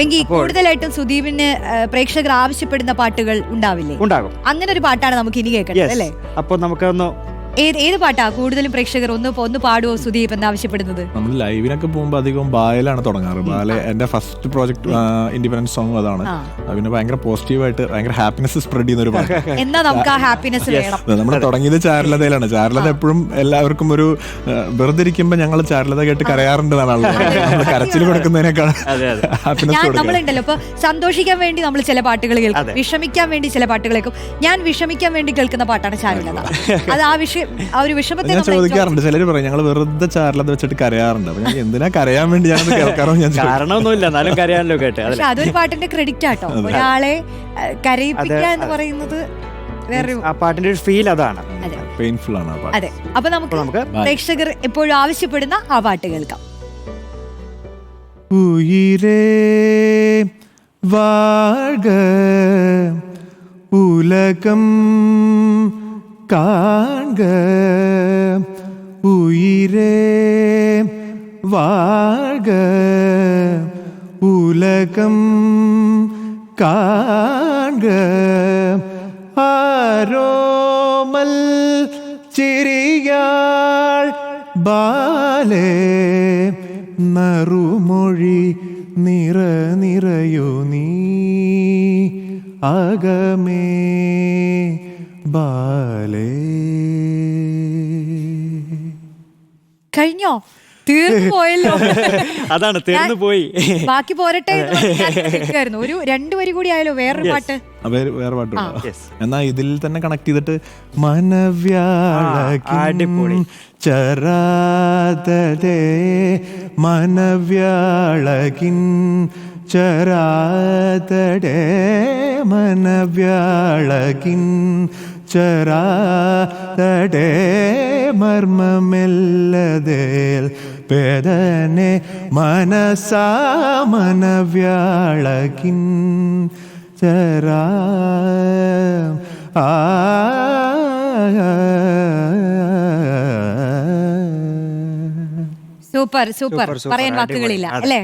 എങ്കിൽ കൂടുതലായിട്ടും സുദീപിന് പ്രേക്ഷകർ ആവശ്യപ്പെടുന്ന പാട്ടുകൾ ഉണ്ടാവില്ലേ? ഉണ്ടാകും. അങ്ങനെ ഒരു പാട്ടാണ് നമുക്ക് ഇനി കേൾക്കണം അല്ലേ? അപ്പൊ നമുക്കൊന്ന് ഏത് ഏത് പാട്ടാ കൂടുതലും പ്രേക്ഷകർ ഒന്ന് ഒന്ന് പാടുവോ സുദീപ് എന്ന് ആവശ്യപ്പെടുന്നത്? നമ്മൾ ലൈവിനൊക്കെ പോകുമ്പോൾ അധികം ബായലാണ് തുടങ്ങാറ്. ബാല എന്റെ ഫസ്റ്റ് പ്രോജക്ട് ഇൻഡിപെൻഡൻസ് സോങ് അതാണ്. പിന്നെ ഭയങ്കര പോസിറ്റീവായിട്ട് ഭയങ്കര ഹാപ്പിനെസ് സ്പ്രെഡ് ചെയ്യുന്ന ഒരു പാട്ട്. എന്നാ നമുക്ക് ആ ഹാപ്പിനെസ് വേണം. നമ്മൾ തുടങ്ങിയത് ചാരുലതയിലാണ്. ചാരുലത എപ്പോഴും എല്ലാവർക്കും ഒരു വെറുതെ ഇരിക്കുമ്പോൾ ഞങ്ങൾ ചാരുലത കേട്ട് ആളുകൾ നമ്മൾ കരച്ചിൽ കൊടുക്കുന്നതിനേക്കാൾ അതെ അതെ. ഹാപ്പിനെസ് ഞാൻ കൊടുക്കുക നമ്മളുണ്ടല്ലോ ഇപ്പൊ സന്തോഷിക്കാൻ വേണ്ടി നമ്മൾ ചില പാട്ടുകൾ കേൾക്കും. വിഷമിക്കാൻ വേണ്ടി ചില പാട്ടുകൾ കേൾക്കും. ഞാൻ വിഷമിക്കാൻ വേണ്ടി കേൾക്കുന്ന പാട്ടാണ് ചാരുലത. അത്. ആ വിഷയം ആ ഒരു വിഷമത്തെ ഞാൻ ചോദിക്കാറുണ്ട് ചിലർ പറയും ഞങ്ങൾ വെറുതെ ചാരുലത വെച്ചിട്ട് കരയാറുണ്ട്. അപ്പൊ എന്തിനാ കരയാൻ വേണ്ടി ഞാനത് കേൾക്കാറോ ഞാൻ. കാരണമൊന്നുമില്ല എന്നാലും കരയാനല്ലോ കേട്ടെ അതെ പക്ഷെ അതൊരു പാട്ടിന്റെ ക്രെഡിറ്റ് ആട്ടോ. ഒരാളെ കരയിപ്പിക്കുക എന്ന് പറയുന്നത് ആ പാട്ടിന്റെ ഒരു ഫീൽ അതാണ്. പെയിൻഫുൾ ആണ് ആ പാട്ട്. അതെ. അപ്പൊ നമുക്ക് പ്രേക്ഷകർ എപ്പോഴും ആവശ്യപ്പെടുന്ന ആ പാട്ട് കേൾക്കാം. ഉയിരേ വാഴ ഉലകം കാൺക ഉയിരേ വാഴ ഉലകം കാൺക ആരോമൽ ചിരിയാൾ ബാലേ നറുമൊഴി നിറ നിറയോ നീ അകമേ ബാലേ കഴിഞ്ഞോ തീർന്നു പോയല്ലോ അതാണ് തീർന്നു പോയി ബാക്കി പോരട്ടെ. ഒരു രണ്ടു വരി കൂടി ആയാലോ വേറൊരു. പാട്ട് വേറെ വേറെ പാട്ടുണ്ട്. എന്നാ ഇതിൽ തന്നെ കണക്ട് ചെയ്തിട്ട് അടിപൊളി. ചരാതേ മനവ്യാളകിൻ ചരാതടേ മനവ്യാളകിൻ ചരാതടേ മർമ്മമെല്ലതേൽ പേദനെ മനസാ മനവ്യാളകിൻ ചരാ. ആ സൂപ്പർ സൂപ്പർ. Super, super. പറയാൻ വാക്കുകളില്ല അല്ലേ.